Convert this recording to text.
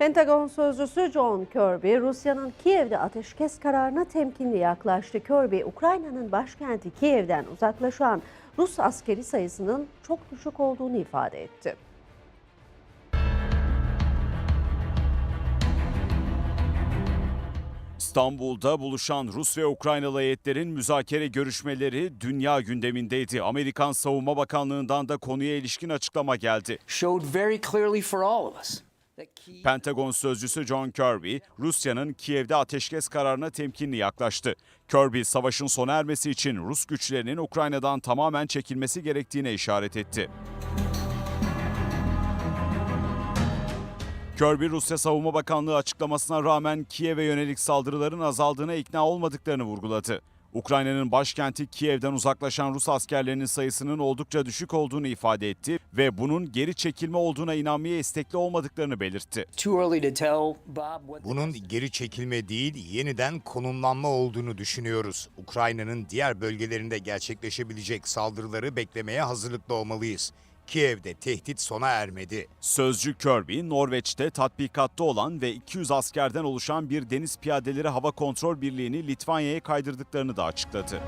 Pentagon sözcüsü John Kirby, Rusya'nın Kiev'de ateşkes kararına temkinli yaklaştı. Kirby, Ukrayna'nın başkenti Kiev'den uzaklaşan Rus askeri sayısının çok düşük olduğunu ifade etti. İstanbul'da buluşan Rus ve Ukraynalı heyetlerin müzakere görüşmeleri dünya gündemindeydi. Amerikan Savunma Bakanlığı'ndan da konuya ilişkin açıklama geldi. showed very clearly for all of us Pentagon sözcüsü John Kirby, Rusya'nın Kiev'de ateşkes kararına temkinli yaklaştı. Kirby, savaşın sona ermesi için Rus güçlerinin Ukrayna'dan tamamen çekilmesi gerektiğine işaret etti. Kirby, Rusya Savunma Bakanlığı açıklamasına rağmen Kiev'e yönelik saldırıların azaldığına ikna olmadıklarını vurguladı. Ukrayna'nın başkenti Kiev'den uzaklaşan Rus askerlerinin sayısının oldukça düşük olduğunu ifade etti ve bunun geri çekilme olduğuna inanmaya istekli olmadıklarını belirtti. Bunun geri çekilme değil, yeniden konumlanma olduğunu düşünüyoruz. Ukrayna'nın diğer bölgelerinde gerçekleşebilecek saldırıları beklemeye hazırlıklı olmalıyız. Kiev'de tehdit sona ermedi. Sözcü Kirby, Norveç'te tatbikatta olan ve 200 askerden oluşan bir deniz piyadeleri hava kontrol birliğini Litvanya'ya kaydırdıklarını da açıkladı.